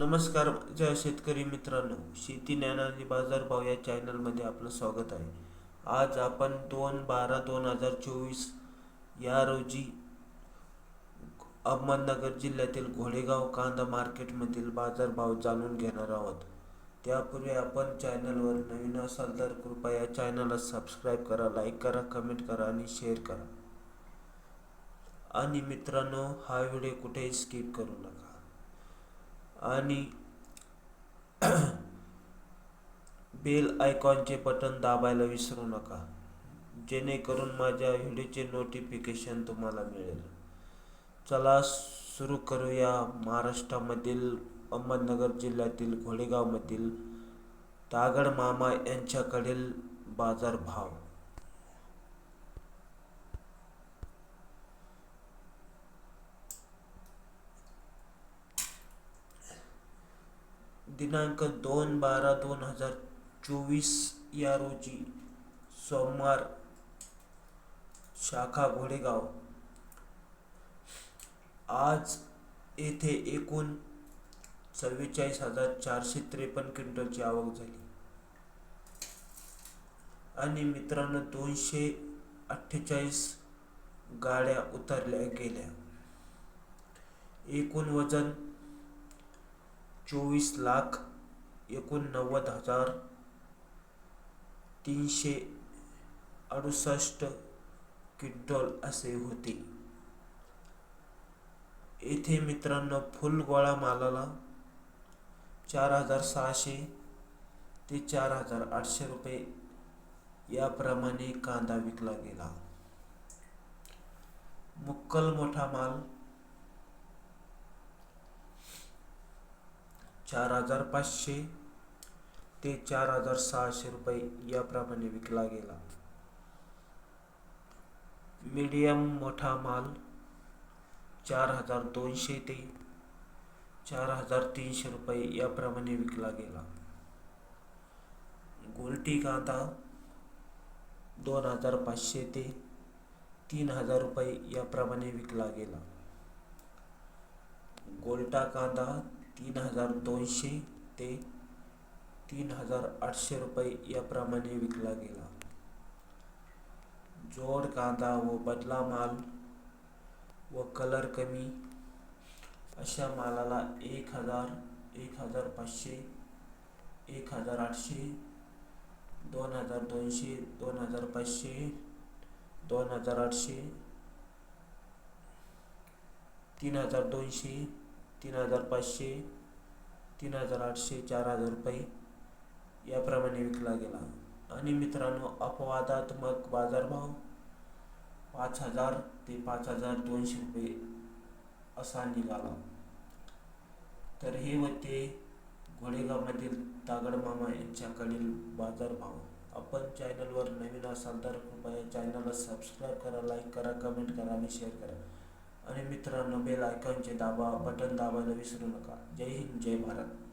नमस्कार माझ्या शेतकरी मित्रांनो. शेती ज्ञानाची बाजारभाव या चॅनलमध्ये आपलं स्वागत आहे. आज आपण दोन बारा दोन हजार चोवीस या रोजी अहमदनगर जिल्ह्यातील घोडेगाव कांदा मार्केटमधील बाजारभाव जाणून घेणार आहोत. त्यापूर्वी आपण चॅनलवर नवीन असाल तर कृपया चॅनलला सबस्क्राईब करा लाईक करा कमेंट करा आणि शेअर करा. आणि मित्रांनो हा व्हिडिओ कुठेही स्किप करू नका. आणि बेल आयकॉनचे बटन दाबायला विसरू नका. जेणेकरून माझ्या व्हिडिओचे नोटिफिकेशन तुम्हाला मिळेल. चला सुरू करूया महाराष्ट्रामधील अहमदनगर जिल्ह्यातील घोडेगावमधील तागड मामा यांच्याकडील बाजारभाव. दिनांक दोन बारा दोन हजार चोवीस या रोजी सोमवार शाखा घोडेगाव. आज येथे एकूण चव्वेचाळीस हजार चारशे त्रेपन्न क्विंटलची आवक झाली. आणि मित्रांनो दोनशे अठ्ठेचाळीस गाड्या उतरल्या गेल्या. एकूण वजन चोवीस लाख एकोणनव्वद हजार तीनशे अडुसष्ट क्विंटल असे होते. येथे मित्रांनो फुल गोळा मालाला चार हजार सहाशे ते चार हजार आठशे रुपये याप्रमाणे कांदा विकला गेला. मुक्कल मोठा माल चार हजार पाचशे ते चार हजार सहाशे रुपये याप्रमाणे विकला गेला. मीडियम मोठा माल चार हजार दोनशे ते चार हजार तीनशे रुपये याप्रमाणे विकला गेला. गोलटी कांदा दोन हजार पाचशे ते तीन हजार रुपये याप्रमाणे विकला गेला. गोलटा कांदा तीन हजार दोनशे ते तीन हजार आठशे रुपये याप्रमाणे विकला गेला. जोड कांदा व बदला माल व कलर कमी अशा मालाला एक हजार एक हजार पाचशे एक हजार आठशे दोन हजार दोनशे दोन हजार पाचशे दोन हजार आठशे तीन हजार दोनशे तीन हजार पाचशे तीन हजार आठशे चार हजार रुपये याप्रमाणे विकला गेला. आणि मित्रांनो अपवादात्मक बाजारभाव पाच हजार ते पाच हजार दोनशे रुपये असा निघाला. तर हे होते घोडेगावमधील तागडमामा यांच्याकडील बाजारभाव. आपण चॅनलवर नवीन असाल तर कृपया चॅनलला सबस्क्राईब करा लाईक करा कमेंट करा आणि शेअर करा. आणि मित्रांनो बेल आयकॉनचे दाबा बटन दाबायला विसरू नका. जय हिंद जय भारत.